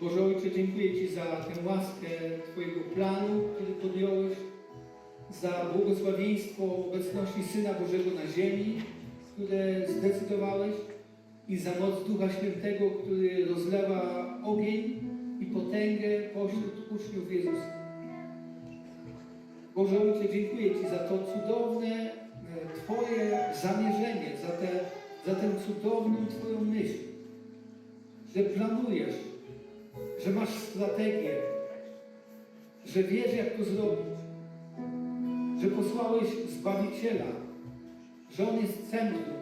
Boże Ojcze, dziękuję Ci za tę łaskę Twojego planu, który podjąłeś, za błogosławieństwo obecności Syna Bożego na ziemi, które zdecydowałeś i za moc Ducha Świętego, który rozlewa ogień i potęgę pośród uczniów Jezusa. Boże Ojcze, dziękuję Ci za to cudowne e, Twoje zamierzenie, za, te, za tę cudowną Twoją myśl, że planujesz, że masz strategię, że wiesz, jak to zrobić, że posłałeś Zbawiciela, że On jest centrum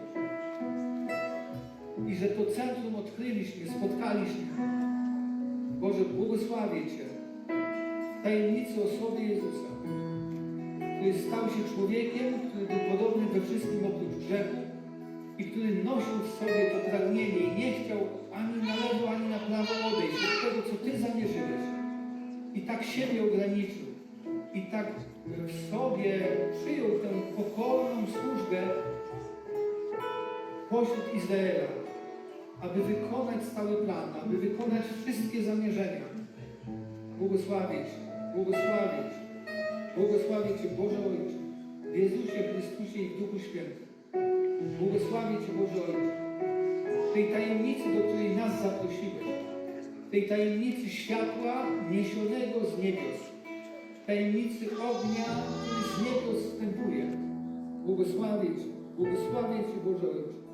i że to centrum odkryliśmy, spotkaliśmy. Boże, błogosławię Cię tajemnicy osoby Jezusa, który stał się człowiekiem, który był podobny we wszystkim oprócz grzechu i który nosił w sobie to pragnienie i nie chciał ani siebie ograniczył. I tak w sobie przyjął tę pokorną służbę pośród Izraela, aby wykonać cały plan, aby wykonać wszystkie zamierzenia. Błogosławię Cię, błogosławię Cię, Boże Ojcze, w Jezusie Chrystusie i w Duchu Świętym. Błogosławię Cię Boże Ojcze, tej tajemnicy, do której nas zaprosiłeś, tej tajemnicy światła niesionego z niebios, tajemnicy ognia, który z niebios wstępuje. Błogosławię Cię, błogosławię Boże Ojcze.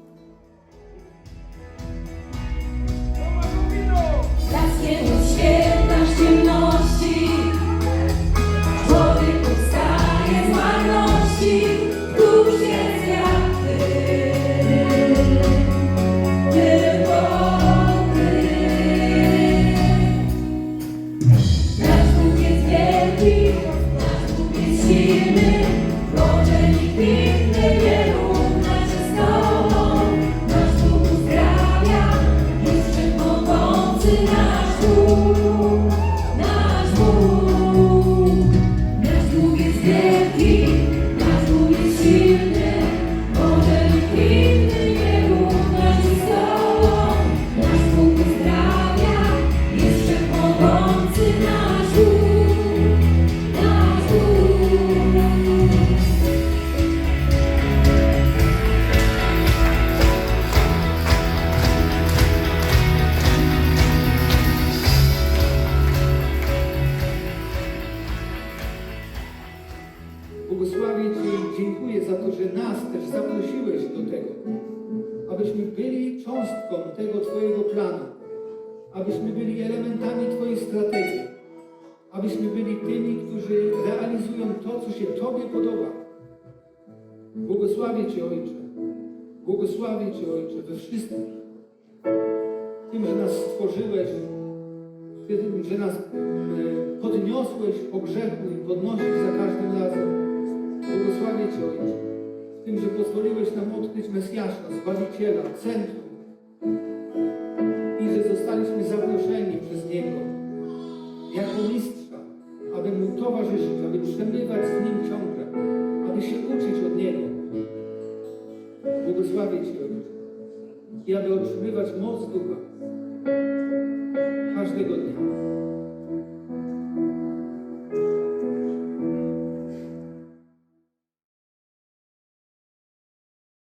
Błogosławię Cię i dziękuję za to, że nas też zaprosiłeś do tego, abyśmy byli cząstką tego Twojego planu, abyśmy byli elementami Twojej strategii, abyśmy byli tymi, którzy realizują to, co się Tobie podoba. Błogosławię Cię, Ojcze. Błogosławię Cię, Ojcze, we wszystkim. Tym, że nas stworzyłeś, tym, że nas e, podniosłeś po grzechu i podnosisz za każdym razem. Błogosławię Cię, Ojcze, w tym, że pozwoliłeś nam odkryć Mesjasza, Zbawiciela, Centrum i że zostaliśmy zaproszeni przez Niego jako mistrza, aby Mu towarzyszyć, aby przemywać z Nim ciągle, aby się uczyć od Niego. Błogosławię Cię, Ojcze, i aby otrzymywać moc Ducha każdego dnia.